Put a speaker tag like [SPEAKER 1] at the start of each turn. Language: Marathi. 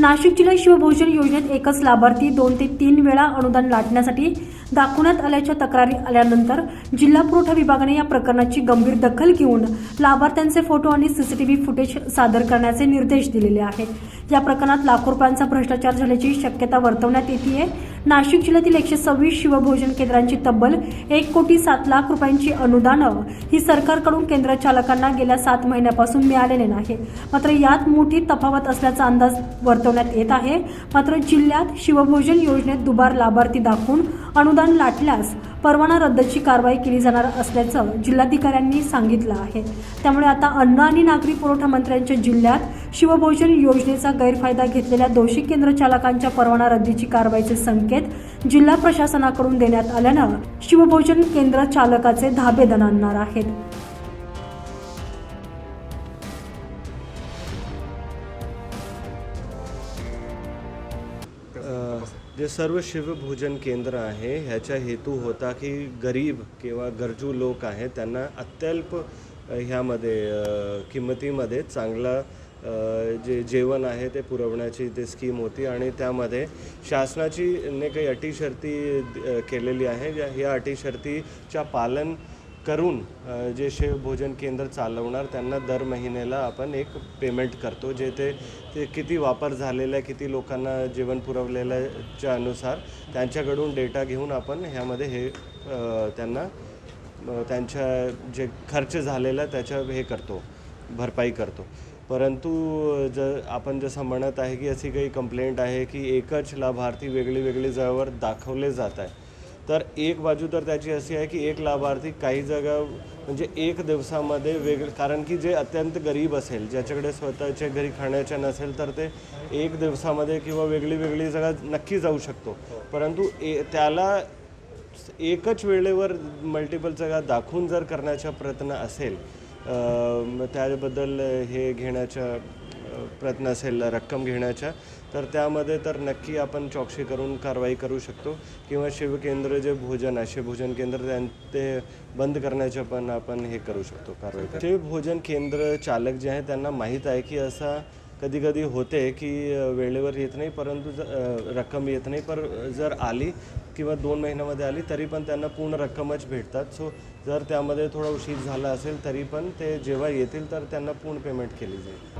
[SPEAKER 1] नाशिक जिल्हा शिवभोजन योजनेत एकच लाभार्थी दोन ते तीन वेळा अनुदान लाटण्यासाठी दाखवण्यात आल्याच्या तक्रारी आल्यानंतर जिल्हा पुरवठा विभागाने या प्रकरणाची गंभीर दखल घेऊन लाभार्थ्यांचे फोटो आणि सीसीटीव्ही फुटेज सादर करण्याचे निर्देश दिलेले आहेत. या प्रकरणात लाखो रुपयांचा भ्रष्टाचार झाल्याची शक्यता वर्तवण्यात येते नाशिक जिल्ह्यातील एकशे सव्वीस शिवभोजन केंद्रांची तब्बल एक कोटी सात लाख रुपयांची अनुदानं ही सरकारकडून केंद्र चालकांना गेल्या सात महिन्यापासून मिळालेले नाही. मात्र यात मोठी तफावत असल्याचा अंदाज वर्तवण्यात येत आहे. मात्र जिल्ह्यात शिवभोजन योजनेत दुबार लाभार्थी दाखवून अनुदान लाटल्यास परवाना रद्दची कारवाई केली जाणार असल्याचं जिल्हाधिकाऱ्यांनी सांगितलं आहे. त्यामुळे आता अन्न आणि नागरी पुरवठा मंत्र्यांच्या जिल्ह्यात शिवभोजन योजनेचा गैरफायदा घेतलेल्या दोषी केंद्र चालकांच्या परवाना रद्दीची कारवाईचे संकेत जिल्हा प्रशासनाकडून देण्यात आल्यानं शिवभोजन केंद्र चालकाचे धाबे दणाणणार आहेत.
[SPEAKER 2] जे सर्व शिवभोजन केंद्र आहे ह्याचा हेतू होता की गरीब किंवा गरजू लोक आहेत त्यांना अत्यल्प ह्यामध्ये किंमतीमध्ये चांगला जे जेवण आहे ते पुरवण्याची ते स्कीम होती आणि त्यामध्ये शासनाची ने काही अटीशर्ती केलेली आहे. ज्या- ह्या अटीशर्तीच्या पालन करून जे जे भोजन केंद्र चालवणार त्यांना दर महिन्याला आपण एक पेमेंट करतो जे ते ते किती वापर झालेला आहे किती लोकांना जेवण पुरवलेल्याच्या अनुसार त्यांच्याकडून डेटा घेऊन आपण ह्यामध्ये हे त्यांना त्यांच्या जे खर्च झालेला त्याच्या हे करतो भरपाई करतो. परंतु जर आपण जसं म्हणत आहे की अशी काही कंप्लेंट आहे की एकच लाभार्थी वेगळी वेगळी जवळ दाखवले जात आहे. तर एक बाजू तर त्याची अशी आहे की एक लाभार्थी काही जागा म्हणजे एक दिवसामध्ये वेगळं कारण की जे अत्यंत गरीब असेल ज्याच्याकडे स्वतःच्या घरी खाण्याच्या नसेल तर ते एक दिवसामध्ये किंवा वेगळी वेगळी जागा नक्की जाऊ शकतो. परंतु ए त्याला एकच वेळेवर मल्टिपल जागा दाखवून जर करण्याचा प्रयत्न असेल त्याबद्दल हे घेण्याच्या प्रयत्न असेल रक्कम घेण्याच्या तर त्यामध्ये तर नक्की आपण चौकशी करून कारवाई करू शकतो. किंवा शिवकेंद्र जे भोजन आहे शिवभोजन केंद्र त्यां ते बंद करण्याचे पण आपण हे करू शकतो कारवाई शिवभोजन केंद्र चालक जे आहे त्यांना माहीत आहे की असा कधी कधी होते की वेळेवर येत नाही परंतु रक्कम येत नाही. पर जर आली किंवा दोन महिन्यामध्ये आली तरी पण त्यांना पूर्ण रक्कमच भेटतात. सो जर त्यामध्ये थोडा उशीर झाला असेल तरी पण ते जेव्हा येतील तर त्यांना पूर्ण पेमेंट केली जाईल.